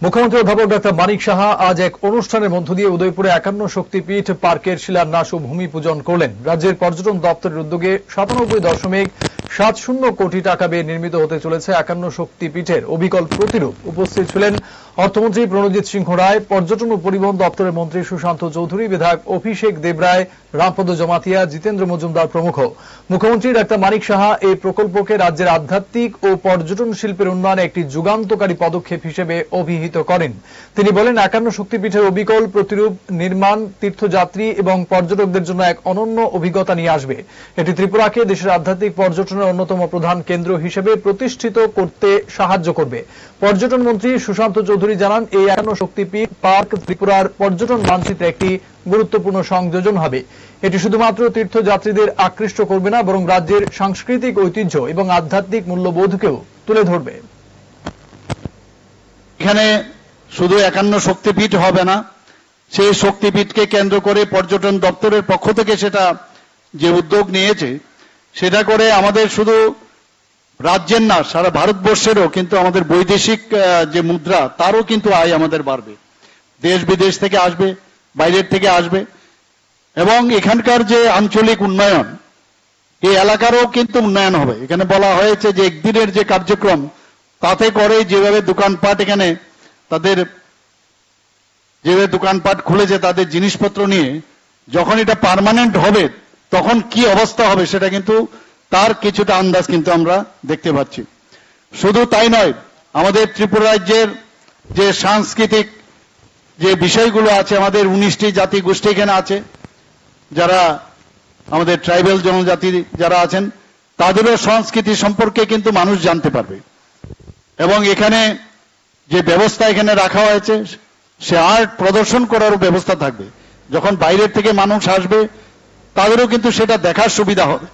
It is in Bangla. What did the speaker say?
মুখ্যমন্ত্রী অধ্যাপক ডক্টর মানিক সাহা আজ এক অনুষ্ঠানের মধ্য দিয়ে উদয়পুরে একান্ন শক্তিপীঠ পার্কের শিলান্যাস ও ভূমি পূজন করলেন। রাজ্যের পর্যটন দপ্তরের উদ্যোগে সাতানব্বই দশমিক সাত শূন্য কোটি টাকা ব্যয়ে নির্মিত হতে চলেছে একান্ন শক্তিপীঠের অবিকল প্রতিরূপ। উপস্থিত ছিলেন অর্থমন্ত্রী প্রণজিৎ সিংহ রায়, পর্যটন ও পরিবহন দপ্তরের মন্ত্রী সুশান্ত চৌধুরী, বিধায়ক অভিষেক দেবরায় রামপদ জমাতিয়া, জিতেন্দ্র মজুমদার প্রমুখ। মুখ্যমন্ত্রী ডাক্তার মানিক সাহা এই প্রকল্পকে রাজ্যের আধ্যাত্মিক ও পর্যটন শিল্পের উন্নয়নে একটি যুগান্তকারী পদক্ষেপ হিসেবে অভিহিত করেন। তিনি বলেন, একান্ন শক্তিপীঠের অবিকল প্রতিরূপ নির্মাণ, তীর্থযাত্রী এবং পর্যটকদের জন্য এক অনন্য অভিজ্ঞতা নিয়ে আসবে। এটি ত্রিপুরাকে দেশের আধ্যাত্মিক পর্যটনের অন্যতম প্রধান কেন্দ্র হিসেবে প্রতিষ্ঠিত করতে সাহায্য করবে। পর্যটন মন্ত্রী সুশান্ত চৌধুরী জানান, এই একান্ন শক্তিপীঠ পার্ক ত্রিপুরার পর্যটন মানচিত্রে একটি গুরুত্বপূর্ণ সংযোজন হবে। এটি শুধুমাত্র তীর্থযাত্রীদের আকৃষ্ট করবে না, বরং রাজ্যের সাংস্কৃতিক ঐতিহ্য এবং আধ্যাত্মিক মূল্যবোধকেও তুলে ধরবে। এখানে শুধু একান্ন শক্তিপীঠ হবে না, সেই শক্তিপীঠকে কেন্দ্র করে পর্যটন দপ্তরের পক্ষ থেকে সেটা যে উদ্যোগ নিয়েছে সেটা করে আমাদের শুধু রাজ্যের না, সারা ভারতবর্ষেরও কিন্তু আমাদের বৈদেশিক যে মুদ্রা, তারও কিন্তু আয় আমাদের বাড়বে। দেশ বিদেশ থেকে আসবে, বাইরের থেকে আসবে। এবং এখানকার যে আঞ্চলিক উন্নয়ন, এই এলাকারও কিন্তু উন্নয়ন হবে। এখানে বলা হয়েছে যে একদিনের যে কার্যক্রম, তাতে করে যেভাবে দোকানপাট এখানে তাদের, যেভাবে দোকানপাট খুলেছে তাদের জিনিসপত্র নিয়ে, যখন এটা পার্মানেন্ট হবে তখন কি অবস্থা হবে সেটা কিন্তু তার কিছুটা আন্দাজ কিন্তু আমরা দেখতে পাচ্ছি। শুধু তাই নয়, আমাদের ত্রিপুরা রাজ্যের যে সাংস্কৃতিক যে বিষয়গুলো আছে, আমাদের উনিশটি জাতি গোষ্ঠী এখানে আছে, যারা আমাদের ট্রাইবেল জনজাতি যারা আছেন, তাদেরও সংস্কৃতি সম্পর্কে কিন্তু মানুষ জানতে পারবে। এবং এখানে যে ব্যবস্থা এখানে রাখা হয়েছে, সে আর্ট প্রদর্শন করারও ব্যবস্থা থাকবে। যখন বাইরের থেকে মানুষ আসবে তাদেরও কিন্তু সেটা দেখার সুবিধা হবে।